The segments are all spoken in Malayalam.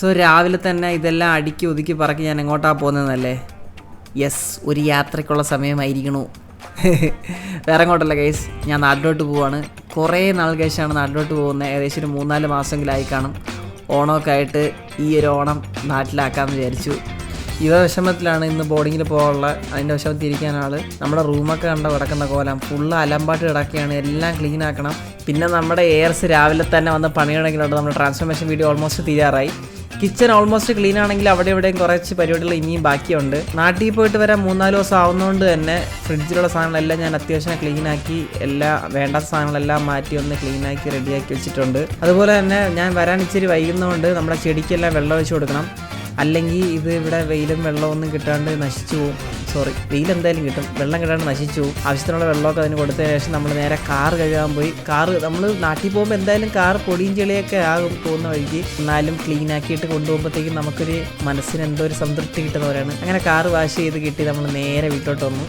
സോ രാവിലെ തന്നെ ഇതെല്ലാം അടുക്കി ഒതുക്കി പറക്കി ഞാൻ എങ്ങോട്ടാ പോകുന്നതെന്നല്ലേ? യെസ് ഒരു യാത്രയ്ക്കുള്ള സമയമായിരിക്കണു. വേറെ എങ്ങോട്ടല്ല കേസ് ഞാൻ നാട്ടിലോട്ട് പോവാണ്. കുറേ നാൾ കഴിച്ചാണ് നാട്ടിലോട്ട് പോകുന്നത് ഏകദേശം ഒരു മൂന്നാൽ മാസമെങ്കിലായി കാണും. ഓണമൊക്കെ ആയിട്ട് ഈ ഒരു ഓണം നാട്ടിലാക്കാമെന്ന് വിചാരിച്ചു. ഇവ വിഷമത്തിലാണ് ഇന്ന് ബോർഡിങ്ങിൽ പോകാനുള്ള അതിന്റെ വിഷമത്തിൽ ഇരിക്കാൻ ആൾ. നമ്മുടെ റൂമൊക്കെ കണ്ട കിടക്കുന്ന കോലം. ഫുള്ള് അലമ്പാട്ട് കിടക്കുകയാണ്. എല്ലാം ക്ലീൻ ആക്കണം. പിന്നെ നമ്മുടെ എയർസ് രാവിലെ തന്നെ വന്ന് പണിയണമെങ്കിലുണ്ട്. നമ്മുടെ ട്രാൻസ്ഫോർമേഷൻ വീഡിയോ ഓൾമോസ്റ്റ് തീരാറായി. കിച്ചൺ ഓൾമോസ്റ്റ് ക്ലീൻ ആണെങ്കിൽ അവിടെ ഇവിടെയും കുറച്ച് പരിപാടികൾ ഇനിയും ബാക്കിയുണ്ട്. നാട്ടിൽ പോയിട്ട് വരാൻ മൂന്നാൽ ദിവസം ആവുന്നതുകൊണ്ട് തന്നെ ഫ്രിഡ്ജിലുള്ള സാധനങ്ങളെല്ലാം ഞാൻ അത്യാവശ്യം ക്ലീൻ ആക്കി എല്ലാ വേണ്ട സാധനങ്ങളെല്ലാം മാറ്റി ഒന്ന് ക്ലീൻ ആക്കി റെഡിയാക്കി വെച്ചിട്ടുണ്ട്. അതുപോലെ തന്നെ ഞാൻ വരാൻ ഇച്ചിരി വൈകുന്നതുകൊണ്ട് നമ്മുടെ ചെടിക്കെല്ലാം വെള്ളം ഒഴിച്ചു കൊടുക്കണം. അല്ലെങ്കിൽ ഇത് ഇവിടെ വെയിലും വെള്ളമൊന്നും കിട്ടാണ്ട് നശിച്ചു പോകും സോറി വെയിൽ എന്തായാലും കിട്ടും. വെള്ളം കിട്ടാണ്ട് നശിച്ചു ആവശ്യത്തിനുള്ള വെള്ളമൊക്കെ അതിന് കൊടുത്തതിന് ശേഷം നമ്മൾ നേരെ കാർ കഴുകാൻ പോയി. കാർ നമ്മൾ നാട്ടിൽ പോകുമ്പോൾ എന്തായാലും കാർ പൊടിയും ചെളിയൊക്കെ ആകും പോകുന്ന വഴിക്ക്. എന്നാലും ക്ലീൻ ആക്കിയിട്ട് കൊണ്ടുപോകുമ്പോഴത്തേക്കും നമുക്കൊരു മനസ്സിന് എന്തോ ഒരു സംതൃപ്തി കിട്ടുന്നവരാണ്. അങ്ങനെ കാർ വാഷ് ചെയ്ത് കിട്ടി നമ്മൾ നേരെ വീട്ടിലോട്ട് വന്നു.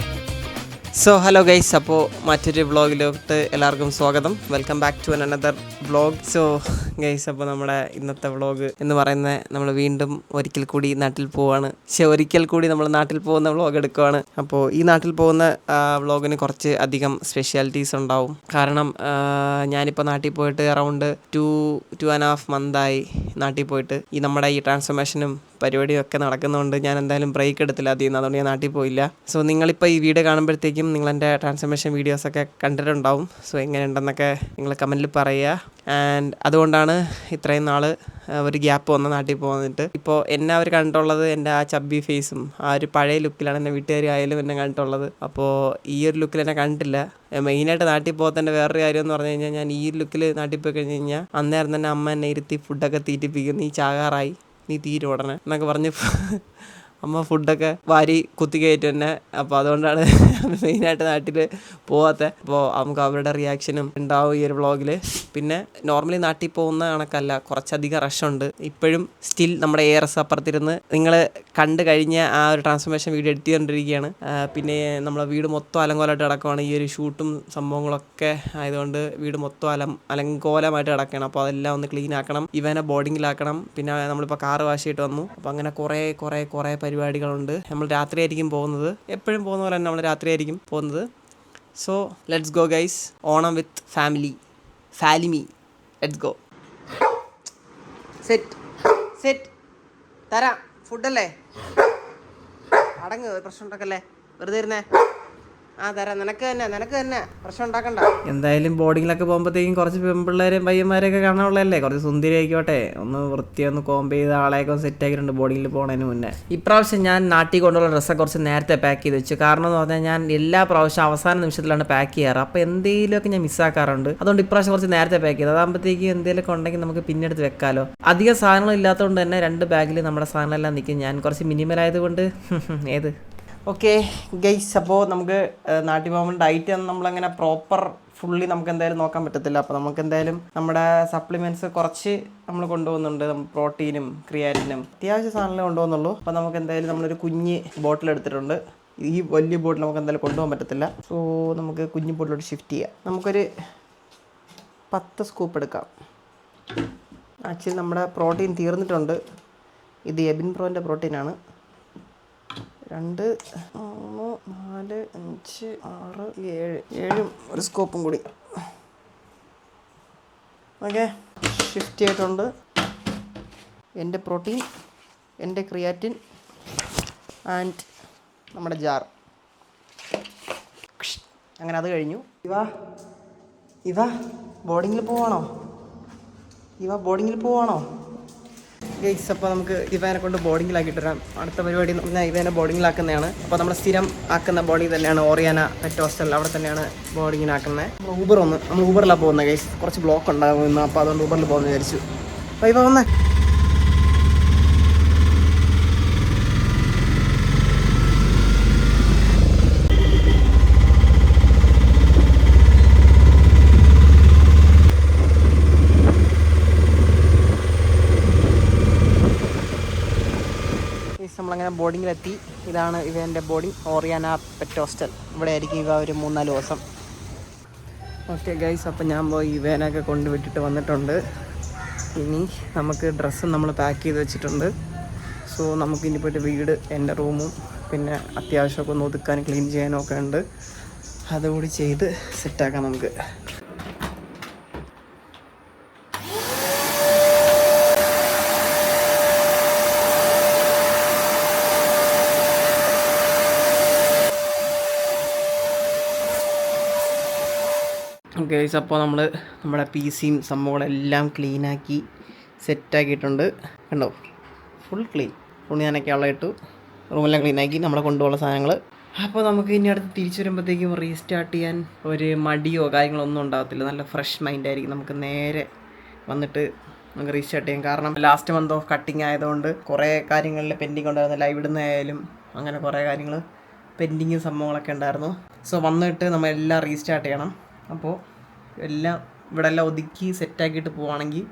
സോ ഹലോ ഗൈസ് അപ്പോൾ മറ്റൊരു വ്ളോഗിലോട്ട് എല്ലാവർക്കും സ്വാഗതം. Welcome back to another vlog so guys അപ്പോൾ നമ്മുടെ ഇന്നത്തെ വ്ളോഗ് എന്ന് പറയുന്നത് നമ്മൾ വീണ്ടും ഒരിക്കൽ കൂടി നാട്ടിൽ പോവാണ്. പക്ഷെ ഒരിക്കൽ കൂടി നമ്മൾ നാട്ടിൽ പോകുന്ന വ്ളോഗ് എടുക്കുവാണ്. അപ്പോൾ ഈ നാട്ടിൽ പോകുന്ന വ്ളോഗിന് കുറച്ച് അധികം സ്പെഷ്യാലിറ്റീസ് ഉണ്ടാവും. കാരണം ഞാനിപ്പോൾ നാട്ടിൽ പോയിട്ട് around two two and half മന്തായി നാട്ടിൽ പോയിട്ട്. ഈ നമ്മുടെ ഈ ട്രാൻസ്ഫോർമേഷനും പരിപാടിയും ഒക്കെ നടക്കുന്നതുകൊണ്ട് ഞാൻ എന്തായാലും ബ്രേക്ക് എടുത്തില്ല. അതിൽ നിന്ന് അതുകൊണ്ട് ഞാൻ നാട്ടിൽ പോയില്ല. സോ നിങ്ങളിപ്പോൾ ഈ വീഡിയോ കാണുമ്പോഴത്തേക്കും നിങ്ങളെന്റെ ട്രാൻസ്ഫർമേഷൻ വീഡിയോസൊക്കെ കണ്ടിട്ടുണ്ടാവും. സോ എങ്ങനെയുണ്ടെന്നൊക്കെ നിങ്ങൾ കമന്റിൽ പറയുക ആൻഡ് അതുകൊണ്ടാണ് ഇത്രയും നാൾ ഒരു ഗ്യാപ്പ് വന്ന നാട്ടിൽ പോകുന്നിട്ട് ഇപ്പോൾ എന്നെ അവർ കണ്ടിട്ടുള്ളത് എന്റെ ആ ചബ്ബി ഫേസും ആ ഒരു പഴയ ലുക്കിലാണ് എന്റെ വീട്ടുകാർ ആയാലും എന്നെ കണ്ടിട്ടുള്ളത്. അപ്പോൾ ഈ ഒരു ലുക്കിൽ എന്നെ കണ്ടിട്ടില്ല. മെയിനായിട്ട് നാട്ടിൽ പോകത്തന്നെ വേറൊരു കാര്യം എന്ന് പറഞ്ഞു കഴിഞ്ഞാൽ ഞാൻ ഈ ലുക്കിൽ നാട്ടിൽ പോയി കഴിഞ്ഞ് കഴിഞ്ഞാൽ അന്നേരം തന്നെ അമ്മ എന്നെ ഇരുത്തി ഫുഡൊക്കെ തീറ്റിപ്പിക്കുന്നു. ഈ ചാകാറായി. നീ തീരും ഉടനെ എന്നൊക്കെ പറഞ്ഞ് അമ്മ ഫുഡൊക്കെ വാരി കുത്തി കയറ്റും തന്നെ. അപ്പോൾ അതുകൊണ്ടാണ് മെയിനായിട്ട് നാട്ടിൽ പോവാത്ത. അപ്പോൾ നമുക്ക് അവരുടെ റിയാക്ഷനും ഉണ്ടാവും ഈ ഒരു വ്ളോഗിൽ പിന്നെ നോർമലി നാട്ടിൽ പോകുന്ന കണക്കല്ല കുറച്ചധികം റഷുണ്ട് ഇപ്പോഴും സ്റ്റിൽ നമ്മുടെ എ എസ് അപ്പുറത്തിരുന്ന് നിങ്ങൾ കണ്ടു കഴിഞ്ഞ ആ ഒരു ട്രാൻസ്ഫോർമേഷൻ വീഡിയോ എഡിറ്റ് ചെയ്തുകൊണ്ടിരിക്കുകയാണ് പിന്നെ നമ്മളെ വീട് മൊത്തം അലങ്കോലമായിട്ട് കിടക്കുവാണ്. ഈ ഒരു ഷൂട്ടും സംഭവങ്ങളൊക്കെ ആയതുകൊണ്ട് വീട് മൊത്തം അലം അലങ്കോലമായിട്ട് കിടക്കുകയാണ്. അപ്പോൾ അതെല്ലാം ഒന്ന് ക്ലീൻ ആക്കണം. ഇവനെ ബോർഡിങ്ങിലാക്കണം പിന്നെ നമ്മളിപ്പോൾ കാറ് വാഷ് ചെയ്തിട്ട് വന്നു. അപ്പോൾ അങ്ങനെ കുറേ കുറേ കുറേ പരിപാടികളുണ്ട്. നമ്മൾ രാത്രിയായിരിക്കും പോകുന്നത്. എപ്പോഴും പോകുന്ന പോലെ തന്നെ നമ്മൾ രാത്രിയായിരിക്കും പോകുന്നത്. So let's go guys Onam with family Falimy. Let's go set set തരാം. ഫുഡല്ലേ? അടങ്ങ് പ്രശ്നം ഉണ്ടാക്കല്ലേ? വെറുതെ ഇരുന്നേ. തന്നെ തന്നെ. പ്രശ്നം ഉണ്ടാക്കണ്ട. എന്തായാലും ബോർഡിങ്ങിലൊക്കെ പോകുമ്പോഴത്തേക്കും കുറച്ച് പെൺപിള്ളേരും പയ്യന്മാരെയൊക്കെ കാണാനുള്ളതല്ലേ? കുറച്ച് സുന്ദരി ആയിക്കോട്ടെ. ഒന്ന് വൃത്തി ഒന്ന് കോമ്പ് ചെയ്ത് ആളെയൊക്കെ സെറ്റ് ആക്കിയിട്ടുണ്ട് ബോർഡിങ്ങിൽ പോകുന്നതിന് മുന്നേ. ഇപ്രാവശ്യം ഞാൻ നാട്ടിൽ കൊണ്ടുള്ള ഡ്രസ്സൊക്കെ കുറച്ച് നേരത്തെ പാക്ക് ചെയ്ത് വെച്ചു. കാരണം എന്ന് പറഞ്ഞാൽ ഞാൻ എല്ലാ പ്രാവശ്യം അവസാന നിമിഷത്തിലാണ് പാക്ക് ചെയ്യാറ്. അപ്പോൾ എന്തെങ്കിലുമൊക്കെ ഞാൻ മിസ്സാക്കാറുണ്ട് അതുകൊണ്ട് ഇപ്രാവശ്യം കുറച്ച് നേരത്തെ പാക്ക് ചെയ്ത്. അതാകുമ്പോഴത്തേക്കും എന്തെങ്കിലുമൊക്കെ ഉണ്ടെങ്കിൽ നമുക്ക് പിന്നെടുത്ത് വെക്കാലോ. അധികം സാധനങ്ങൾ ഇല്ലാത്തതുകൊണ്ട് തന്നെ രണ്ട് ബാഗിൽ നമ്മുടെ സാധനങ്ങളെല്ലാം നിൽക്കും. ഞാൻ കുറച്ച് മിനിമൽ ആയതുകൊണ്ട് ഏത്? ഓക്കെ ഗൈസ് അപ്പോൾ നമുക്ക് ഏഹ്, നാട്ടിൽ പോകുമ്പോൾ ഡയറ്റ് നമ്മളങ്ങനെ പ്രോപ്പർ ഫുള്ളി നമുക്ക് എന്തായാലും നോക്കാൻ പറ്റത്തില്ല. അപ്പോൾ നമുക്ക് എന്തായാലും നമ്മുടെ സപ്ലിമെന്റ്സ് കുറച്ച് നമ്മൾ കൊണ്ടുപോകുന്നുണ്ട്. പ്രോട്ടീനും ക്രിയാറ്റിനും അത്യാവശ്യ സാധനങ്ങളെ കൊണ്ടുപോകുന്നുള്ളൂ. അപ്പോൾ നമുക്ക് എന്തായാലും നമ്മളൊരു കുഞ്ഞ് ബോട്ടിൽ എടുത്തിട്ടുണ്ട്. ഈ വലിയ ബോട്ടിൽ നമുക്ക് എന്തായാലും കൊണ്ടുപോകാൻ പറ്റത്തില്ല. സോ നമുക്ക് കുഞ്ഞു ബോട്ടിലോട്ട് ഷിഫ്റ്റ് ചെയ്യാം. നമുക്കൊരു പത്ത് സ്കൂപ്പ് എടുക്കാം. ആക്ച്വലി നമ്മുടെ പ്രോട്ടീൻ തീർന്നിട്ടുണ്ട്. ഇത് എബിൻ പ്രോന്റെ പ്രോട്ടീനാണ്. രണ്ട് മൂന്ന് നാല് അഞ്ച് ആറ് ഏഴ്. ഏഴും ഒരു സ്കോപ്പും കൂടി. ഓക്കെ. ഷിഫ്റ്റ് ചെയ്തിട്ടുണ്ട്. എന്റെ പ്രോട്ടീൻ എന്റെ ക്രിയാറ്റിൻ ആൻഡ് നമ്മുടെ ജാർ അങ്ങനെ അത് കഴിഞ്ഞു. ഇവ ഇവ ബോർഡിങ്ങിൽ പോവാണോ? ഇവ ബോർഡിങ്ങിൽ പോവാണോ? ഗൈസ് അപ്പോൾ നമുക്ക് ഇവനെ കൊണ്ട് ബോർഡിങ്ങിലാക്കിയിട്ട് വരാം അടുത്ത പരിപാടി എന്ന് പറഞ്ഞാൽ ഇവനെ ബോർഡിങ്ങിലാക്കുന്നതാണ് അപ്പോൾ നമ്മൾ സ്ഥിരം ആക്കുന്ന ബോർഡിംഗ് തന്നെയാണ് ഓറിയാന പെറ്റ് ഹോസ്റ്റൽ അവിടെ തന്നെയാണ് ബോർഡിങ്ങിനാക്കുന്നത് നമ്മൾ ഊബർ ഒന്ന് നമ്മൾ ഊബറിലാണ് പോകുന്നത് ഗൈസ് കുറച്ച് ബ്ലോക്ക് ഉണ്ടാകുമെന്ന് അപ്പോൾ അതുകൊണ്ട് ഊബറിൽ പോകുന്ന വിചാരിച്ചു. അപ്പോൾ ഇവ വന്നേ ഗൈസ് നമ്മളങ്ങനെ ബോർഡിങ്ങിലെത്തി ഇതാണ് ഇവന്റെ ബോർഡിങ് ഓറിയാന പെറ്റ് ഹോസ്റ്റൽ ഇവിടെ ആയിരിക്കും ഇവ ഒരു മൂന്നാൽ ദിവസം. ഓക്കെ ഗൈസ് അപ്പം ഞാൻ പോയി ഇവേനൊക്കെ കൊണ്ടുവിട്ടിട്ട് വന്നിട്ടുണ്ട്. ഇനി നമുക്ക് ഡ്രസ്സ് നമ്മൾ പാക്ക് ചെയ്ത് വെച്ചിട്ടുണ്ട്. സോ നമുക്ക് ഇനി പോയിട്ട് വീട് എന്റെ റൂമും പിന്നെ അത്യാവശ്യമൊക്കെ ഒന്ന് ഒതുക്കാനും ക്ലീൻ ചെയ്യാനും ഒക്കെ ഉണ്ട്. അതുകൂടി ചെയ്ത് സെറ്റാക്കാം നമുക്ക്. ഗൈസ് അപ്പോൾ നമ്മൾ നമ്മുടെ പി സിയും സംഭവങ്ങളെല്ലാം ക്ലീനാക്കി സെറ്റാക്കിയിട്ടുണ്ട്. കണ്ടോ? ഫുൾ ക്ലീൻ തുണി നനയ്ക്കാനുള്ള ഇട്ടു റൂമെല്ലാം ക്ലീനാക്കി നമ്മളെ കൊണ്ടുപോകുന്ന സാധനങ്ങൾ അപ്പോൾ നമുക്ക് ഇനി അടുത്ത് തിരിച്ചു വരുമ്പോഴത്തേക്കും റീസ്റ്റാർട്ട് ചെയ്യാൻ ഒരു മടിയോ കാര്യങ്ങളോ ഒന്നും ഉണ്ടാകത്തില്ല. നല്ല ഫ്രഷ് മൈൻഡ് ആയിരിക്കും. നമുക്ക് നേരെ വന്നിട്ട് നമുക്ക് റീസ്റ്റാർട്ട് ചെയ്യാം. കാരണം ലാസ്റ്റ് മന്ത് ഓഫ് കട്ടിങ് ആയതുകൊണ്ട് കുറേ കാര്യങ്ങളിൽ പെൻഡിങ് ഉണ്ടായിരുന്നു. ലൈവ് ഇടുന്നതായാലും അങ്ങനെ കുറേ കാര്യങ്ങൾ പെൻഡിങ്ങും സംഭവങ്ങളൊക്കെ ഉണ്ടായിരുന്നു. സോ വന്നിട്ട് നമ്മൾ എല്ലാം റീസ്റ്റാർട്ട് ചെയ്യണം. അപ്പോൾ എല്ലാം ഇവിടെ എല്ലാം ഒതുക്കി സെറ്റാക്കിയിട്ട് പോവുകയാണെങ്കിൽ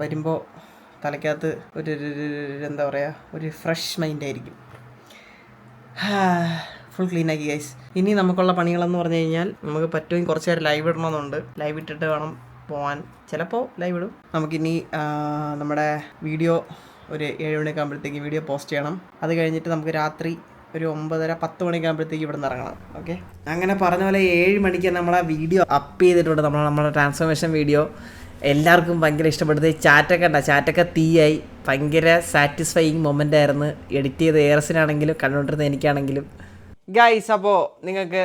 വരുമ്പോൾ തലയ്ക്കകത്ത് ഒരു എന്താ പറയുക ഒരു ഫ്രഷ് മൈൻഡ് ആയിരിക്കും. ഫുൾ ക്ലീൻ ആക്കി ഗൈസ് ഇനി നമുക്കുള്ള പണികളെന്ന് പറഞ്ഞു കഴിഞ്ഞാൽ നമുക്ക് പറ്റുമെങ്കിൽ കുറച്ച് നേരം ലൈവ് ഇടണമെന്നുണ്ട്. ലൈവ് ഇട്ടിട്ട് വേണം പോകാൻ ചിലപ്പോൾ ലൈവ് ഇടും. നമുക്കിനി നമ്മുടെ വീഡിയോ ഒരു ഏഴ് മണിയൊക്കെ ആകുമ്പോഴത്തേക്ക് വീഡിയോ പോസ്റ്റ് ചെയ്യണം. അത് കഴിഞ്ഞിട്ട് നമുക്ക് രാത്രി ഒരു ഒമ്പതര പത്ത് മണിക്കാകുമ്പോഴത്തേക്ക് ഇവിടെ നിന്ന് ഇറങ്ങണം. ഓക്കെ അങ്ങനെ പറഞ്ഞ പോലെ ഏഴ് മണിക്ക് നമ്മളെ വീഡിയോ അപ്പ് ചെയ്തിട്ടുണ്ട്. നമ്മൾ നമ്മുടെ ട്രാൻസ്ഫോർമേഷൻ വീഡിയോ എല്ലാവർക്കും ഭയങ്കര ഇഷ്ടപ്പെടുത്തി ചാറ്റൊക്കെ ഉണ്ടാ? ചാറ്റൊക്കെ തീയായി. ഭയങ്കര സാറ്റിസ്ഫൈയിങ് മൊമെന്റ് ആയിരുന്നു. എഡിറ്റ് ചെയ്ത് ഏറസിനാണെങ്കിലും കണ്ടുകൊണ്ടിരുന്ന എനിക്കാണെങ്കിലും. ഗൈസ് അപ്പോൾ നിങ്ങൾക്ക്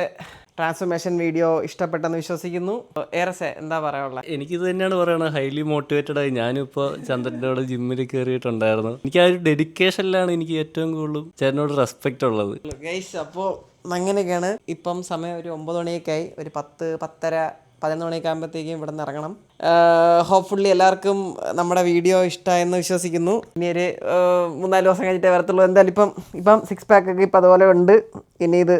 ട്രാൻസ്ഫോർമേഷൻ വീഡിയോ ഇഷ്ടപ്പെട്ടെന്ന് വിശ്വസിക്കുന്നു. ഏറെ എന്താ പറയാനുള്ളത് എനിക്കിത് തന്നെയാണ് പറയണത്. ഹൈലി മോട്ടിവേറ്റഡ് ആയി ഞാനിപ്പോൾ ചന്ദ്രനോട് ജിമ്മിൽ കയറിയിട്ടുണ്ടായിരുന്നു എനിക്ക് ആ ഒരു ഡെഡിക്കേഷനിലാണ് എനിക്ക് ഏറ്റവും കൂടുതൽ ചേട്ടനോട് റെസ്പെക്റ്റ് ഉള്ളത്. ഗൈസ് അപ്പോൾ അങ്ങനെയൊക്കെയാണ്. ഇപ്പം സമയം ഒരു ഒമ്പത് മണിയൊക്കെ ആയി. ഒരു പത്ത് പത്തര പതിനൊന്ന് മണിയൊക്കെ ആകുമ്പോഴത്തേക്കും ഇവിടെ നിന്ന് ഇറങ്ങണം. ഹോപ്പ്ഫുള്ളി എല്ലാവർക്കും നമ്മുടെ വീഡിയോ ഇഷ്ടമായെന്ന് വിശ്വസിക്കുന്നു. ഇനി ഒരു മൂന്നാൽ ദിവസം കഴിഞ്ഞിട്ടേ വരത്തുള്ളൂ. എന്തായാലും ഇപ്പം ഇപ്പം സിക്സ് പാക്ക് ഒക്കെ ഇപ്പം അതുപോലെ ഉണ്ട്. ഇനി ഇത്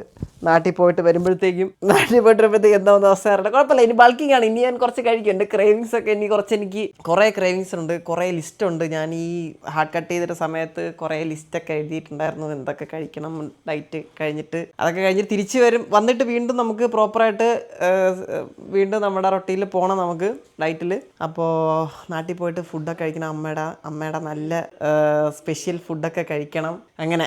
നാട്ടിൽ പോയിട്ട് വരുമ്പോഴത്തേക്കും നാട്ടിൽ പോയിട്ട് വരുമ്പോഴത്തേക്കും എന്താ അവസ്ഥ അറിയില്ല. കുഴപ്പമില്ല. ഇനി ബൾക്കിംഗ് ആണ്. ഇനി ഞാൻ കുറച്ച് കഴിക്കുന്നുണ്ട്. ക്രേവിങ്സ് ഒക്കെ ഇനി കുറച്ച് എനിക്ക് കുറേ ക്രേവിങ്സ് ഉണ്ട്. കുറേ ലിസ്റ്റ് ഉണ്ട്. ഞാൻ ഈ ഹാർഡ് കട്ട് ചെയ്തിട്ട് സമയത്ത് കുറേ ലിസ്റ്റൊക്കെ എഴുതിയിട്ടുണ്ടായിരുന്നു. എന്തൊക്കെ കഴിക്കണം ഡയറ്റ് കഴിഞ്ഞിട്ട്. അതൊക്കെ കഴിഞ്ഞിട്ട് തിരിച്ച് വരും. വന്നിട്ട് വീണ്ടും നമുക്ക് പ്രോപ്പറായിട്ട് വീണ്ടും നമ്മുടെ റൊട്ടീനിൽ പോകണം നമുക്ക്. ഡയറ്റിൽ അപ്പോൾ നാട്ടിൽ പോയിട്ട് ഫുഡൊക്കെ കഴിക്കണം. അമ്മയുടെ അമ്മയുടെ നല്ല സ്പെഷ്യൽ ഫുഡൊക്കെ കഴിക്കണം. അങ്ങനെ.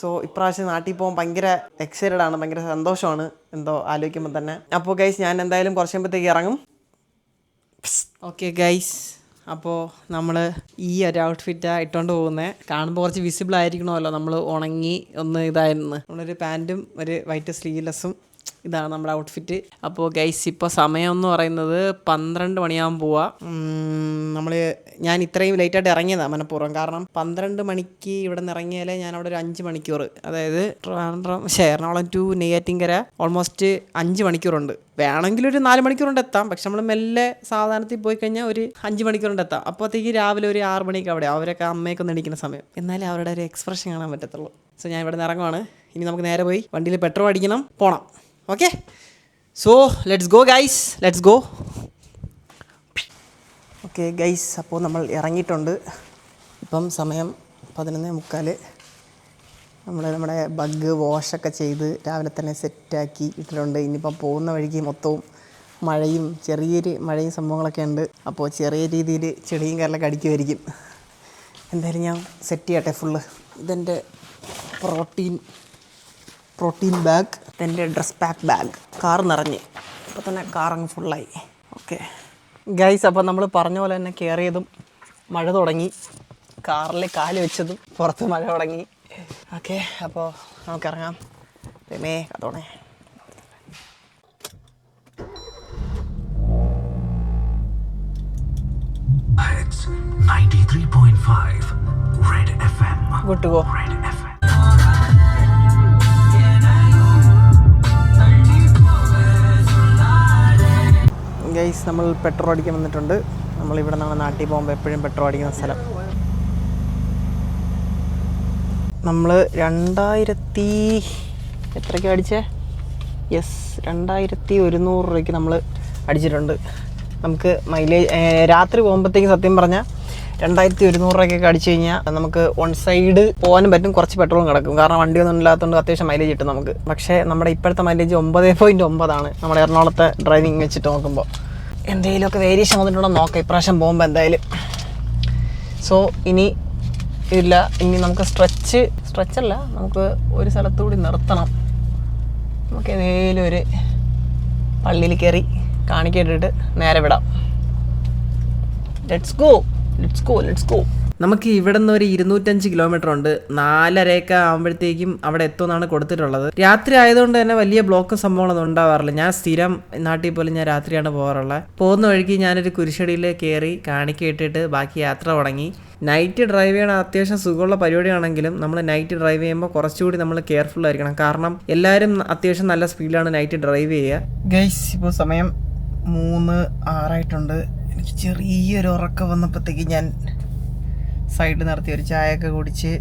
സോ ഇപ്രാവശ്യം നാട്ടിൽ പോകാൻ ഭയങ്കര എക്സൈറ്റഡ് ആണ്. ഭയങ്കര സന്തോഷമാണ്. എന്തോ ആലോചിക്കുമ്പോൾ തന്നെ. അപ്പോൾ ഗൈസ് ഞാൻ എന്തായാലും കുറച്ച് കഴിയുമ്പോഴത്തേക്ക് ഇറങ്ങും. ഓക്കെ ഗൈസ് അപ്പോൾ നമ്മൾ ഈ ഒരു ഔട്ട്ഫിറ്റാണ് ഇട്ടുകൊണ്ട് പോകുന്നത് കാണുമ്പോൾ കുറച്ച് വിസിബിൾ ആയിരിക്കണമല്ലോ. നമ്മൾ ഉണങ്ങി ഒന്ന് ഇതായിരുന്നു. നമ്മളൊരു പാന്റും ഒരു വൈറ്റ് സ്ലീവ്ലെസ്സും ഇതാണ് നമ്മുടെ ഔട്ട്ഫിറ്റ് അപ്പോൾ ഗൈസ് ഇപ്പോൾ സമയം എന്ന് പറയുന്നത് പന്ത്രണ്ട് മണിയാകുമ്പോൾ പോവാ. നമ്മൾ ഞാൻ ഇത്രയും ലേറ്റായിട്ട് ഇറങ്ങിയതാണ് മനഃപൂർവം. കാരണം പന്ത്രണ്ട് മണിക്ക് ഇവിടെ നിന്ന് ഇറങ്ങിയാലേ ഞാൻ അവിടെ ഒരു അഞ്ച് മണിക്കൂർ. അതായത് ട്രിവാൻഡ്രം എറണാകുളം ടു നെയ്യാറ്റിങ്കര ഓൾമോസ്റ്റ് അഞ്ച് മണിക്കൂറുണ്ട്. വേണമെങ്കിൽ ഒരു നാല് മണിക്കൂറുണ്ട് എത്താം. പക്ഷെ നമ്മൾ മെല്ലെ സാധാരണത്തിൽ പോയി കഴിഞ്ഞാൽ ഒരു അഞ്ച് മണിക്കൂറുണ്ട് എത്താം. അപ്പോഴത്തേക്ക് രാവിലെ ഒരു ആറ് മണിക്ക് അവിടെ. അവരൊക്കെ അമ്മയൊക്കെ ഒന്ന് സമയം. എന്നാലേ അവരുടെ ഒരു എക്സ്പ്രഷൻ കാണാൻ പറ്റത്തുള്ളൂ. സോ ഞാൻ ഇവിടെ നിന്ന് ഇറങ്ങുവാണ്. ഇനി നമുക്ക് നേരെ പോയി വണ്ടിയിൽ പെട്രോൾ അടിക്കണം. പോണം. Okay so let's go guys let's go okay guys അപ്പോൾ നമ്മൾ ഇറങ്ങിയിട്ടുണ്ട്. ഇപ്പം സമയം പതിനൊന്ന് മുക്കാൽ നമ്മൾ നമ്മുടെ ബഗ് വാഷൊക്കെ ചെയ്ത് രാവിലെ തന്നെ സെറ്റാക്കി ഇട്ടിട്ടുണ്ട്. ഇനിയിപ്പം പോകുന്ന വഴിക്ക് മൊത്തവും മഴയും ചെറിയൊരു മഴയും സംഭവങ്ങളൊക്കെ ഉണ്ട്. അപ്പോൾ ചെറിയ രീതിയിൽ ചെടിയും കരലൊക്കെ അടിക്കുമായിരിക്കും എന്തായാലും ഞാൻ സെറ്റ് ചെയ്യട്ടെ ഫുള്ള് ഇതെന്റെ പ്രോട്ടീൻ പ്രോട്ടീൻ ബാഗ് ഇതെന്റെ ഡ്രസ് പാക്ക് ബാഗ് കാർ നിറഞ്ഞ്. അപ്പോൾ തന്നെ കാർ അങ്ങ് ഫുള്ളായി ഓക്കെ ഗൈസ് അപ്പോൾ നമ്മൾ പറഞ്ഞ പോലെ തന്നെ കയറിയതും മഴ തുടങ്ങി. കാറിൽ കാൽ വെച്ചതും പുറത്ത് മഴ തുടങ്ങി. ഓക്കെ അപ്പോൾ നമുക്കിറങ്ങാം. രമേ അതോണേ It's 93.5 Red FM. Good to go Red FM. Guys നമ്മൾ പെട്രോൾ അടിക്കാൻ വന്നിട്ടുണ്ട്. നമ്മൾ ഇവിടെ നിന്നാണ് നാട്ടിൽ പോകുമ്പോൾ എപ്പോഴും പെട്രോൾ അടിക്കുന്ന സ്ഥലം. നമ്മൾ രണ്ടായിരത്തി എത്രയ്ക്ക് അടിച്ചേ? യെസ് രണ്ടായിരത്തി ഒരുന്നൂറ് രൂപയ്ക്ക് നമ്മൾ അടിച്ചിട്ടുണ്ട്. നമുക്ക് മൈലേജ് രാത്രി പോകുമ്പോഴത്തേക്ക് സത്യം പറഞ്ഞാൽ രണ്ടായിരത്തി ഒരുന്നൂറ് രൂപയ്ക്കൊക്കെ അടിച്ചു കഴിഞ്ഞാൽ നമുക്ക് വൺ സൈഡ് പോകാനും പറ്റും കുറച്ച് പെട്രോളും കിടക്കും. കാരണം വണ്ടിയൊന്നും ഇല്ലാത്തതുകൊണ്ട് അത്യാവശ്യം മൈലേജ് കിട്ടും നമുക്ക്. പക്ഷേ നമ്മുടെ ഇപ്പോഴത്തെ മൈലേജ് ഒമ്പത് പോയിന്റ് ഒമ്പതാണ്. നമ്മുടെ എറണാകുളത്തെ ഡ്രൈവിംഗ് വെച്ചിട്ട് നോക്കുമ്പോൾ എന്തെങ്കിലുമൊക്കെ വേരിയേഷൻ വന്നിട്ടുണ്ടോ നോക്കാം. ഇപ്രാവശ്യം പോകുമ്പോൾ എന്തായാലും. സോ ഇനി ഇല്ല. ഇനി നമുക്ക് സ്ട്രെച്ച് സ്ട്രെച്ച് അല്ല. നമുക്ക് ഒരു സ്ഥലത്തുകൂടി നിർത്തണം. നമുക്ക് ഏതെങ്കിലും ഒരു പള്ളിയിൽ കയറി കാണിക്കേണ്ടിട്ട് നേരെ വിടാം. Let's go let's go let's go നമുക്ക് ഇവിടെ നിന്ന് ഒരു ഇരുന്നൂറ്റഞ്ച് കിലോമീറ്റർ ഉണ്ട്. നാലരയൊക്കെ ആകുമ്പോഴത്തേക്കും അവിടെ എത്തുമെന്നാണ് കൊടുത്തിട്ടുള്ളത്. രാത്രി ആയതുകൊണ്ട് തന്നെ വലിയ ബ്ലോക്ക് സംഭവങ്ങളൊന്നും ഉണ്ടാവാറില്ല. ഞാൻ സ്ഥിരം നാട്ടിൽ പോലും ഞാൻ രാത്രിയാണ് പോകാറുള്ളത്. പോകുന്ന വഴിക്ക് ഞാനൊരു കുരിശടിയിൽ കയറി കാണിക്ക ഇട്ടിട്ട് ബാക്കി യാത്ര തുടങ്ങി. നൈറ്റ് ഡ്രൈവ് ചെയ്യണ അത്യാവശ്യം സുഖമുള്ള പരിപാടിയാണെങ്കിലും നമ്മൾ നൈറ്റ് ഡ്രൈവ് ചെയ്യുമ്പോൾ കുറച്ചുകൂടി നമ്മൾ കെയർഫുൾ ആയിരിക്കണം. കാരണം എല്ലാവരും അത്യാവശ്യം നല്ല സ്പീഡിലാണ് നൈറ്റ് ഡ്രൈവ് ചെയ്യുക. ഗൈസ് ഇപ്പോൾ സമയം മൂന്ന് ആറായിട്ടുണ്ട്. എനിക്ക് ചെറിയൊരു ഉറക്കം വന്നപ്പോഴത്തേക്ക് ഞാൻ സൈഡ് നിർത്തി ഒരു ചായയൊക്കെ കുടിച്ച്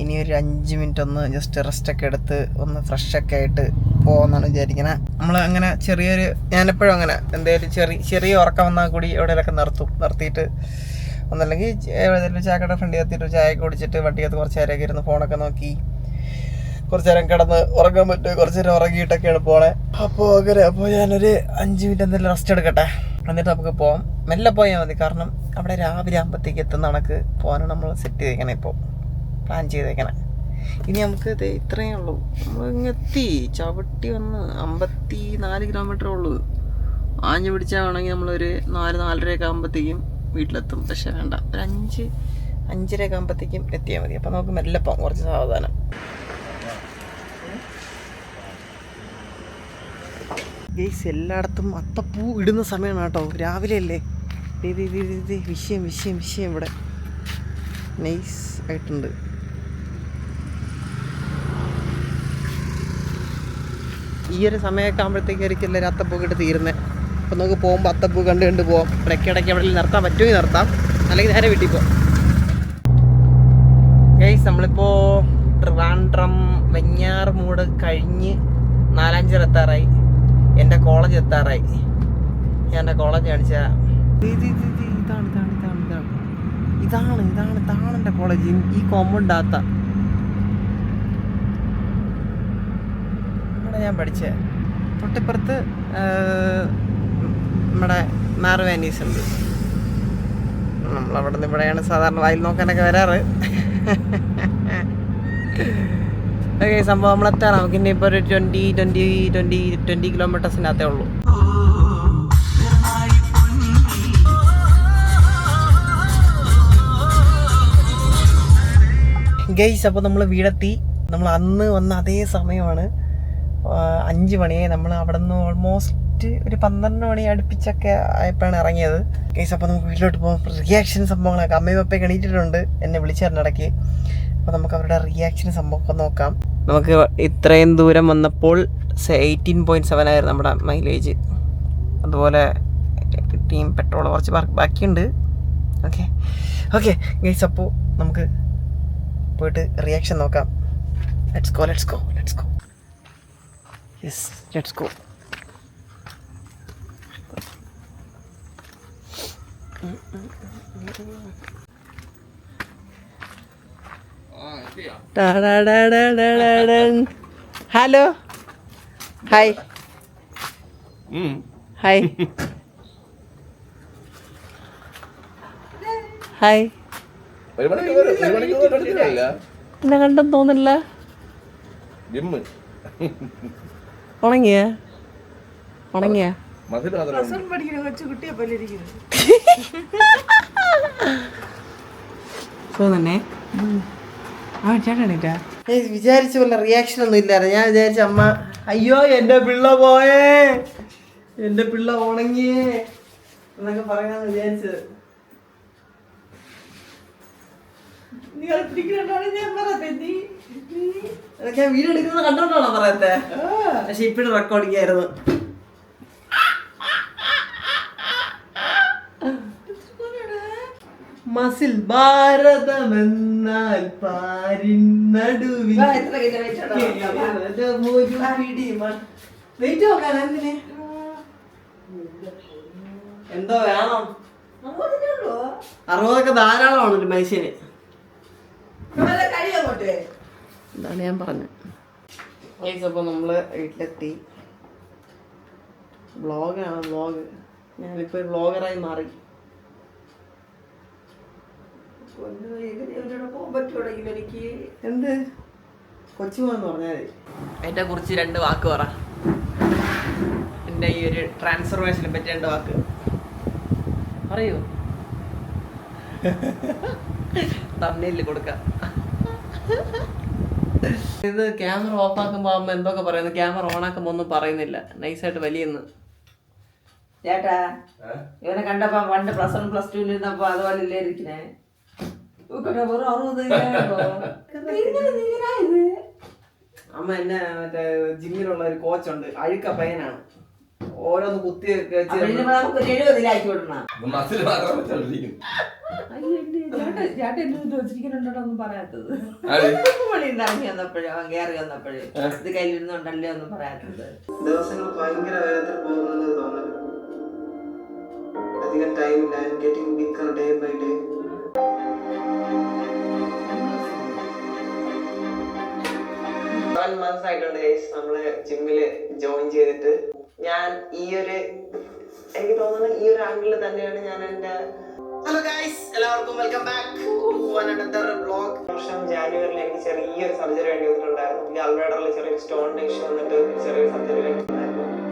ഇനി ഒരു അഞ്ച് മിനിറ്റ് ഒന്ന് ജസ്റ്റ് റെസ്റ്റ് ഒക്കെ എടുത്ത് ഒന്ന് ഫ്രഷ് ഒക്കെ ആയിട്ട് പോകുമെന്നാണ് വിചാരിക്കുന്നത് നമ്മൾ അങ്ങനെ ചെറിയൊരു ഞാനെപ്പോഴും അങ്ങനെ എന്തെങ്കിലും ചെറിയ ചെറിയ ഉറക്കം വന്നാൽ കൂടി എവിടെയെങ്കിലൊക്കെ നിർത്തും നിർത്തിയിട്ട് ഒന്നല്ലെങ്കിൽ ഏതെങ്കിലും ചായക്കട ഫ്രണ്ടി എത്തിയിട്ട് ചായ കുടിച്ചിട്ട് വണ്ടിക്കകത്ത് കുറച്ച് നേരമൊക്കെ ഇരുന്ന് ഫോണൊക്കെ നോക്കി. കുറച്ച് നേരം കിടന്ന് ഉറങ്ങാൻ പറ്റുമോ? കുറച്ച് നേരം ഉറങ്ങിയിട്ടൊക്കെയാണ് പോണേ. അപ്പോൾ അങ്ങനെ അപ്പോൾ ഞാനൊരു അഞ്ച് മിനിറ്റ് എന്തെങ്കിലും റെസ്റ്റ് എടുക്കട്ടെ. എന്നിട്ട് നമുക്ക് പോവാം. മെല്ലെ പോയാൽ മതി. കാരണം അവിടെ രാവിലെ ആകുമ്പോഴത്തേക്ക് എത്തുന്ന കണക്ക് പോകാനാണ് നമ്മൾ സെറ്റ് ചെയ്തേക്കണേ ഇപ്പോൾ പ്ലാൻ ചെയ്തേക്കണേ. ഇനി നമുക്ക് ദേ ഇത്രയേ ഉള്ളൂ. നമ്മൾ എത്തി. ചവിട്ടി വന്ന് അമ്പത്തി നാല് കിലോമീറ്റർ ഉള്ളൂ. ആഞ്ഞു പിടിച്ചാണെങ്കിൽ നമ്മളൊരു നാല് നാലരയൊക്കെ ആകുമ്പോഴത്തേക്കും വീട്ടിലെത്തും. പക്ഷെ വേണ്ട. ഒരു അഞ്ച് അഞ്ചരയൊക്കെ ആകുമ്പോഴത്തേക്കും എത്തിയാൽ മതി. അപ്പോൾ നമുക്ക് മെല്ലെ പോകാം കുറച്ച് സാവധാനം. ഗെയ്സ് എല്ലായിടത്തും അത്തപ്പൂ ഇടുന്ന സമയമാണ് കേട്ടോ രാവിലെ അല്ലേ വിഷയം വിഷയം വിഷയം ഇവിടെ. നൈസ് ആയിട്ടുണ്ട്. ഈ ഒരു സമയമൊക്കെ ആകുമ്പോഴത്തേക്കായിരിക്കും എല്ലാവരും അത്തപ്പൂ ഇട്ട് തീരുന്നത് അപ്പം നമുക്ക് പോകുമ്പോൾ അത്തപ്പൂ കണ്ട് കണ്ട് പോവാം. ഇടയ്ക്കിടയ്ക്ക് എവിടെ നിർത്താൻ പറ്റുമെങ്കിൽ നിർത്താം. അല്ലെങ്കിൽ നേരെ വീട്ടിൽ പോവാം. ഗൈസ് നമ്മളിപ്പോൾ ട്രിവാൻഡ്രം വെഞ്ഞാറുമൂട് കഴിഞ്ഞ് നാലാഞ്ചിറ എത്താറായി. എന്റെ കോളേജ് എത്താറായി. ഞാൻ എന്റെ കോളേജ് കാണിച്ച ഇതാണ് ഇതാണ് ഇതാണ് ഇതാണ്. ഇതാണ് ഇതാണ് കോളേജ് ഈ കോമ്പൗണ്ട് ആത്ത ഇവിടെ ഞാൻ പഠിച്ചേ. തൊട്ടിപ്പുറത്ത് നമ്മുടെ മാർവാനീസ് ഉണ്ട്. നമ്മളവിടെ നിന്ന് ഇവിടെയാണ് സാധാരണ വായിൽ നോക്കാനൊക്കെ വരാറ്. ഓക്കെ സംഭവം നമ്മളെത്താണ് നമുക്ക് ഇനി ഇപ്പോൾ ഒരു ട്വന്റി ട്വന്റി ട്വന്റി ട്വന്റി കിലോമീറ്റേഴ്സിനകത്തേ ഉള്ളൂ. ഗൈസ് അപ്പോൾ നമ്മൾ വീടെത്തി. നമ്മൾ അന്ന് വന്ന അതേ സമയമാണ്. അഞ്ച് മണിയായി. നമ്മൾ അവിടെ നിന്ന് ഓൾമോസ്റ്റ് ഒരു പന്ത്രണ്ട് മണി അടുപ്പിച്ചൊക്കെ ആയപ്പോഴാണ് ഇറങ്ങിയത്. ഗെയ്സ് അപ്പോൾ നമുക്ക് വീട്ടിലോട്ട് പോകാം. റിയാക്ഷൻ സംഭവങ്ങളൊക്കെ. അമ്മയും അപ്പയൊക്കെ എണീറ്റിട്ടുണ്ട്. എന്നെ വിളിച്ചറിഞ്ഞിടയ്ക്ക് അപ്പോൾ നമുക്ക് അവരുടെ റിയാക്ഷൻ സംഭവം നോക്കാം. നമുക്ക് ഇത്രയും ദൂരം വന്നപ്പോൾ എയ്റ്റീൻ പോയിന്റ് സെവൻ ആയിരുന്നു നമ്മുടെ മൈലേജ് അതുപോലെ ടീം പെട്രോൾ കുറച്ച് ബാക്കിയുണ്ട്. ഓക്കെ ഓക്കെ ഗൈസ് അപ്പോൾ നമുക്ക് പോയിട്ട് റിയാക്ഷൻ നോക്കാം. Let's go let's go let's go yes let's go hello hi hi hi എന്നെ കണ്ടെന്ന് തോന്നില്ല ഉണങ്ങിയ? ഉണങ്ങിയ? തോന്നണേ ആ ചേട്ടാ വിചാരിച്ച പോലെ റിയാക്ഷൻ ഒന്നും ഇല്ലായിരുന്നു. ഞാൻ വിചാരിച്ച അമ്മ അയ്യോ എന്റെ പിള്ള പോയേ എന്റെ പിള്ള ഉണങ്ങിയേ എന്നൊക്കെ പറയാന്ന് വിചാരിച്ചത് അതൊക്കെ എടുക്കുന്നത് കണ്ടോണ്ടാണോ പറയത്തെ? പക്ഷെ ഇപ്പഴും റെക്കോർഡിംഗ് ആയിരുന്നു മസിൽ ഭാരതമെന്നാൽ പാരിൻ നടുവിൽ വെയിറ്റ് നോക്കാൻ എന്തിനെ? എന്തോ വേണം. അറുപതൊക്കെ ധാരാളമാണ് ഒരു മനുഷ്യന്. എന്താണ് ഞാൻ പറഞ്ഞത്. അപ്പോൾ നമ്മൾ വീട്ടിലെത്തി. ബ്ലോഗാണ് ബ്ലോഗ് ഞാനിപ്പോൾ ഒരു വ്ളോഗറായി മാറി പൊന്നു, എങ്ങനെ ഇവരോട് പോകാൻ പറ്റുവാണെങ്കിൽ എനിക്ക് എന്ത്? കൊച്ചുമോന്ന് പറഞ്ഞാൽ എന്നെ കുറിച്ച് രണ്ട് വാക്ക് പറ. എന്റെ ഈ ഒരു ട്രാൻസ്ഫർമേഷനെ പറ്റി രണ്ട് വാക്ക്. പറയൂ. തമ്മിലിൽ കൊടുക്ക. ഇത് ക്യാമറ ഓഫ് ആക്കുമ്പോ അമ്മ എന്തൊക്കെ പറയുന്നു? ക്യാമറ ഓൺ ആക്കുമ്പോ ഒന്നും പറയുന്നില്ല. നൈസായിട്ട് വലിയെന്ന്. ചേട്ടാ ഇവനെ കണ്ടപ്പോ പണ്ട് പ്ലസ് വൺ പ്ലസ് ടു ഇരുന്നപ്പോ അതുപോലെ ഇല്ലേ ഇരിക്കണേ വെറും അറുപത്? അമ്മ എന്നെ മറ്റേ ജിമ്മിലുള്ള ഒരു കോച്ചുണ്ട്. അഴുക്ക പയ്യനാണ്. ഓരോന്ന് കുത്തി ഇത് കയ്യിലിരുന്നുണ്ടല്ലേ ഒന്നും പറയാത്തത്. ദിവസങ്ങൾ ഭയങ്കര വേഗത്തിൽ പോകുന്നത് തോന്നുന്നു. അധികം ടൈമില്ല getting day by day seven months ആയിട്ടുണ്ട് ഗൈസ് നമ്മൾ ജിമ്മിൽ ജോയിൻ ചെയ്തിട്ട്. ഞാൻ ഈ ഒരു എനിക്ക് തോന്നുന്നു ഈ ഒരു ആംഗിളിൽ തന്നെയാണ് ഞാൻ എന്റെ ഹലോ ഗൈസ് എല്ലാവർക്കും വെൽക്കം ബാക്ക് ബ്ലോഗ് വർഷം ജാനുവരിയിൽ എനിക്ക് ചെറിയൊരു സർജറി വേണ്ടി വന്നിട്ടുണ്ടായിരുന്നു ഈ ചെറിയൊരു സ്റ്റോൺ ഇഷ്യൂ വന്നിട്ട് ചെറിയൊരു സർജറി വേണ്ടി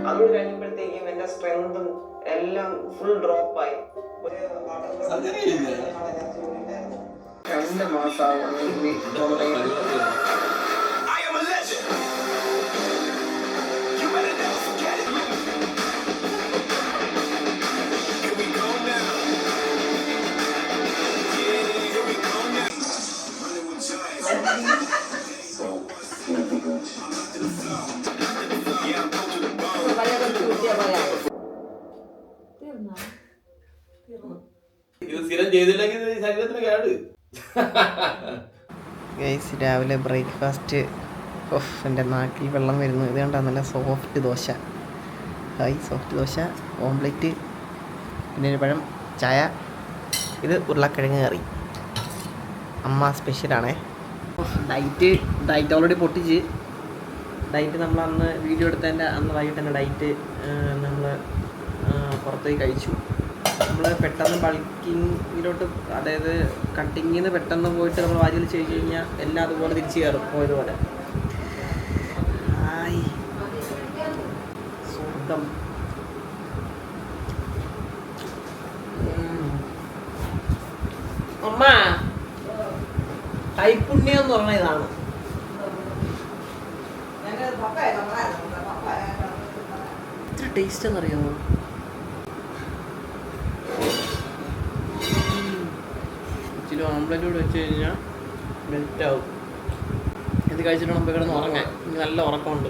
അതുകൊണ്ട് കഴിഞ്ഞപ്പോഴത്തേക്കും എന്റെ സ്ട്രെങ്തും എല്ലാം ഫുൾ ഡ്രോപ്പ് ആയി. ഒരു രണ്ട് മാസമാകും ഇത് സ്ഥിരം ചെയ്തില്ലെങ്കിൽ ശരീരത്തിന് കേട്. ഗൈസ് രാവിലെ ബ്രേക്ക്ഫാസ്റ്റ് ഓഫ് എന്റെ നാക്കിൽ വെള്ളം വരുന്നു. ഇത് കണ്ടാ നല്ല soft dosa. Hi soft dosa omelette പിന്നെ ഒരു പഴം ചായ. ഇത് ഉരുളക്കിഴങ്ങ് കറി. അമ്മ സ്പെഷ്യലാണേ ഡയറ്റ് ഡയറ്റ് ഓൾറെഡി പൊട്ടിച്ച്. ഡയറ്റ് നമ്മൾ അന്ന് വീഡിയോ എടുത്തതിന്റെ അന്ന് വൈകിട്ട് തന്നെ ഡയറ്റ് പുറത്തേക്ക് കഴിച്ചു. നമ്മൾ പെട്ടെന്ന് ബൾക്കിങ്ങിലോട്ട് അതായത് കട്ടിങ്ങിൽ നിന്ന് പെട്ടെന്ന് പോയിട്ട് നമ്മൾ വാരിയിൽ ചെയ്ത് കഴിഞ്ഞാൽ എല്ലാം അതുപോലെ തിരിച്ച് കയറും പോയതുപോലെ. ഹായ് സ്വർഗം. അമ്മ കൈപ്പുണ്യം എന്ന് പറഞ്ഞ ഇതാണ്. ഇത്ര ടേസ്റ്റ് എന്നറിയാമോ കൂടെ വെച്ച് കഴിഞ്ഞാൽ മെൽറ്റാവും ഇത് കഴിച്ചിട്ട് നമുക്ക് കിടന്ന് ഉറങ്ങാൻ. എനിക്ക് നല്ല ഉറക്കമുണ്ട്.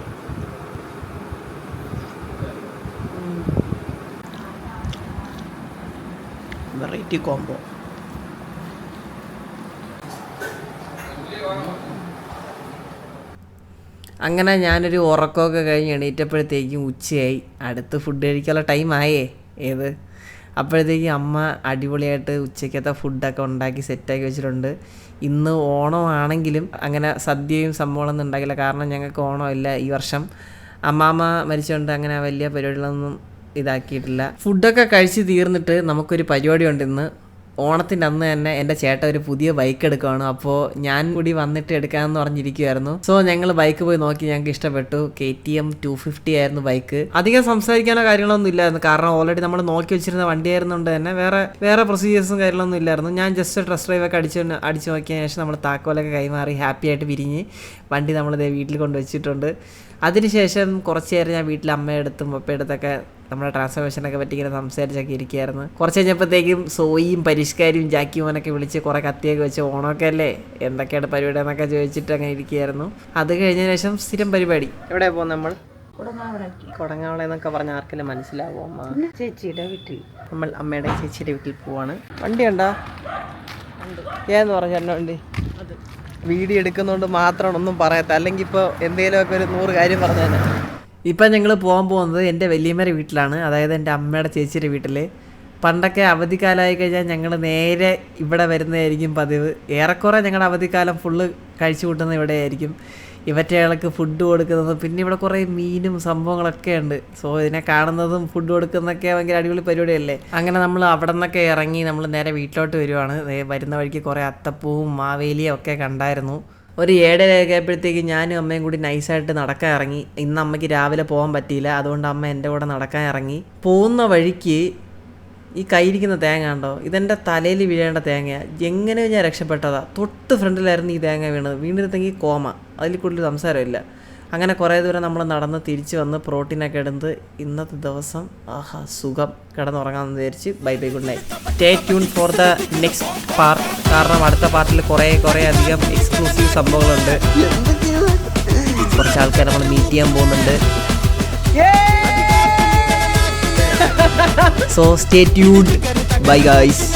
വെറൈറ്റി കോംബോ അങ്ങനെ ഞാനൊരു ഉറക്കമൊക്കെ കഴിഞ്ഞ് എണീറ്റപ്പോഴത്തേക്കും ഉച്ചയായി. അടുത്ത് ഫുഡ് കഴിക്കാനുള്ള ടൈം ആയേ. ഏത്? അപ്പോഴത്തേക്കും അമ്മ അടിപൊളിയായിട്ട് ഉച്ചയ്ക്കത്തെ ഫുഡൊക്കെ ഉണ്ടാക്കി സെറ്റാക്കി വെച്ചിട്ടുണ്ട്. ഇന്ന് ഓണമാണെങ്കിലും അങ്ങനെ സദ്യയും സംഭവങ്ങളൊന്നും ഉണ്ടാക്കില്ല കാരണം ഞങ്ങൾക്ക് ഓണമില്ല ഈ വർഷം. അമ്മാമ്മ മരിച്ചുകൊണ്ട് അങ്ങനെ വലിയ പരിപാടികളൊന്നും ഇതാക്കിയിട്ടില്ല. ഫുഡൊക്കെ കഴിച്ച് തീർന്നിട്ട് നമുക്കൊരു പരിപാടിയുണ്ട് ഇന്ന്. ഓണത്തിന്റെ അന്ന് തന്നെ എന്റെ ചേട്ടൻ ഒരു പുതിയ ബൈക്ക് എടുക്കുകയാണ് അപ്പോൾ ഞാൻ കൂടി വന്നിട്ട് എടുക്കാമെന്ന് പറഞ്ഞിരിക്കുമായിരുന്നു സോ ഞങ്ങൾ ബൈക്ക് പോയി നോക്കി. ഞങ്ങൾക്ക് ഇഷ്ടപ്പെട്ടു. K T M two fifty ആയിരുന്നു ബൈക്ക് അധികം സംസാരിക്കാനോ കാര്യങ്ങളൊന്നും ഇല്ലായിരുന്നു. കാരണം ഓൾറെഡി നമ്മൾ നോക്കി വെച്ചിരുന്ന വണ്ടി ആയിരുന്നുകൊണ്ട് തന്നെ വേറെ വേറെ പ്രൊസീജിയേഴ്സും കാര്യങ്ങളൊന്നും ഇല്ലായിരുന്നു. ഞാൻ ജസ്റ്റ് ട്രസ്റ്റ് ഡ്രൈവ് ഒക്കെ അടിച്ച് അടിച്ച് നോക്കിയതിന് ശേഷം നമ്മൾ താക്കോലൊക്കെ കൈമാറി ഹാപ്പി ആയിട്ട് പിരിഞ്ഞ് വണ്ടി നമ്മളിതേ വീട്ടിൽ കൊണ്ടുവച്ചിട്ടുണ്ട് അതിനുശേഷം കുറച്ച് നേരം ഞാൻ വീട്ടിൽ അമ്മയെടുത്തും പപ്പയെടുത്തൊക്കെ നമ്മുടെ ട്രാൻസ്ഫോർമേഷനൊക്കെ പറ്റി ഇങ്ങനെ സംസാരിച്ചൊക്കെ ഇരിക്കുകയായിരുന്നു. കുറച്ച് കഴിഞ്ഞപ്പോഴത്തേക്കും സോയിയും പരിഷ്കാരിയും ജാക്കി മോനൊക്കെ വിളിച്ച് കുറേ കത്തിയൊക്കെ വെച്ച് ഓണമൊക്കെ അല്ലേ? എന്തൊക്കെയാണ് പരിപാടി എന്നൊക്കെ ചോദിച്ചിട്ട് അങ്ങനെ ഇരിക്കുകയായിരുന്നു. അത് കഴിഞ്ഞതിന് ശേഷം സ്ഥിരം പരിപാടി. എവിടെ പോകും നമ്മൾ? കൊടങ്ങാവള എന്നൊക്കെ പറഞ്ഞ ആർക്കെല്ലാം മനസ്സിലാവോ അമ്മ? ചേച്ചിയുടെ വീട്ടിൽ. നമ്മൾ അമ്മയുടെ ചേച്ചിയുടെ വീട്ടിൽ പോവാണ്. വണ്ടി ഉണ്ടോ. ഏന്ന് പറഞ്ഞു വണ്ടി? വീഡിയോ എടുക്കുന്നതുകൊണ്ട് മാത്രമാണ് ഒന്നും പറയാത്ത. അല്ലെങ്കിൽ ഇപ്പോൾ എന്തെങ്കിലുമൊക്കെ ഒരു നൂറ് കാര്യം പറഞ്ഞു തന്നെ ഇപ്പം ഞങ്ങൾ പോകാൻ പോകുന്നത് എന്റെ വലിയമ്മയുടെ വീട്ടിലാണ്. അതായത് എന്റെ അമ്മയുടെ ചേച്ചിയുടെ വീട്ടിൽ പണ്ടൊക്കെ അവധിക്കാലമായി കഴിഞ്ഞാൽ ഞങ്ങൾ നേരെ ഇവിടെ വരുന്നതായിരിക്കും പതിവ്. ഏറെക്കുറെ ഞങ്ങളുടെ അവധിക്കാലം ഫുള്ള് കഴിച്ചു കൂട്ടുന്നത് ഇവിടെ ആയിരിക്കും ഇവറ്റകൾക്ക് ഫുഡ് കൊടുക്കുന്നത്. പിന്നെ ഇവിടെ കുറേ മീനും സംഭവങ്ങളൊക്കെ ഉണ്ട്. സോ ഇതിനെ കാണുന്നതും ഫുഡ് കൊടുക്കുന്നതൊക്കെ ഭയങ്കര അടിപൊളി പരിപാടിയല്ലേ? അങ്ങനെ നമ്മൾ അവിടെ നിന്നൊക്കെ ഇറങ്ങി നമ്മൾ നേരെ വീട്ടിലോട്ട് വരുവാണ്. വരുന്ന വഴിക്ക് കുറേ അത്തപ്പൂവും മാവേലിയും ഒക്കെ കണ്ടായിരുന്നു. ഒരു ഏഴരയൊക്കെ ആയപ്പോഴത്തേക്ക് ഞാനും അമ്മയും കൂടി നൈസായിട്ട് നടക്കാൻ ഇറങ്ങി. ഇന്ന് അമ്മയ്ക്ക് രാവിലെ പോകാൻ പറ്റിയില്ല. അതുകൊണ്ട് അമ്മ എന്റെ കൂടെ നടക്കാൻ ഇറങ്ങി. പോകുന്ന വഴിക്ക് ഈ കയ്യിരിക്കുന്ന തേങ്ങ ഉണ്ടോ ഇതെന്റെ തലയിൽ വീഴേണ്ട തേങ്ങയാണ് എങ്ങനെ ഞാൻ രക്ഷപ്പെട്ടതാ. തൊട്ട് ഫ്രണ്ടിലായിരുന്നു ഈ തേങ്ങ വീണത്. വീണിരുന്നെങ്കിൽ കോമ. അതിൽ കൂടുതൽ സംസാരമില്ല. അങ്ങനെ കുറേ ദൂരം നമ്മൾ നടന്ന് തിരിച്ച് വന്ന് പ്രോട്ടീനൊക്കെ എടുത്ത് ഇന്നത്തെ ദിവസം ആഹാ സുഖം. കിടന്നുറങ്ങാമെന്ന് വിചാരിച്ച് bye bye good night. Stay tune for the next part കാരണം അടുത്ത പാർട്ടിൽ കുറേ കുറേ അധികം എക്സ്ക്ലൂസീവ് സംഭവങ്ങളുണ്ട്. കുറച്ച് ആൾക്കാർ നമ്മൾ മീറ്റ് ചെയ്യാൻ പോകുന്നുണ്ട്. So stay tune bye guys